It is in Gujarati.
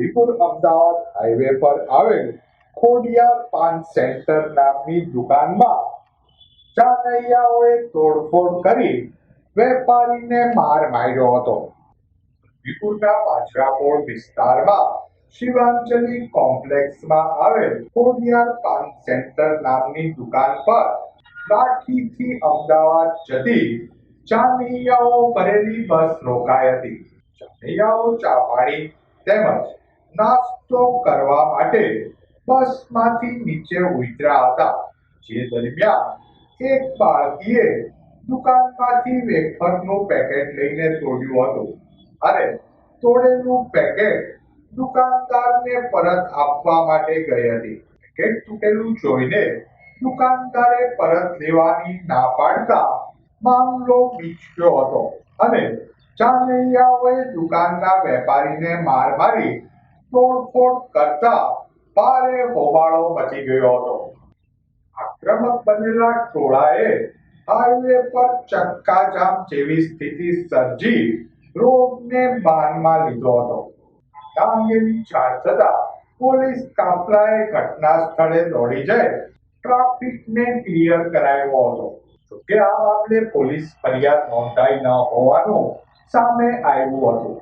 વિપુલ અમદાવાદ હાઈવે પર આવેલ ખોડિયાર પાન સેન્ટર નામની દુકાનમાં ચાનૈયાઓએ તોડફોડ કરી વેપારીને માર માર્યો હતો. વિપુલના પાછરાપોળ વિસ્તારમાં શિવાંજલિ કોમ્પ્લેક્સમાં આવેલ ખોડિયાર પાન સેન્ટર નામની દુકાન પર લાઠીથી અમદાવાદ જતી ચાનૈયાઓ ભરેલી બસ રોકાઈ હતી. ચાનૈયાઓ ચા પાણી તેમજ નાસ્તો કરવા માટે બસમાંથી નીચે ઉતર્યા હતા. જે દરમિયાન એક બાળકીએ દુકાનમાંથી વેફરનું પેકેટ લઈને તોડ્યું હતું અને તોડેલું પેકેટ દુકાનદારને પરત આપવા માટે ગઈ હતી. પેકેટ તૂટેલું જોઈને દુકાનદારે પરત લેવાની ના પાડતા મામલો બીચક્યો હતો અને ચામૈયાઓએ દુકાનના વેપારીને માર મારી તોડફોડ કરતા ભારે હોબાળો મચી ગયો હતો. આક્રમક બનેલા ટોળાએ હાઈવે પર ચક્કાજામ જેવી સ્થિતિ સર્જી રોગને બાનમાં લીધો હતો. કામગીરી જાણ થતા પોલીસ કાફલાએ ઘટના સ્થળે દોડી જઈ ટ્રાફિકને ક્લિયર કરાયો હતો. જોકે આ મામલે પોલીસ ફરિયાદ નોંધાઈ ન હોવાનું સામે આવ્યું હતું.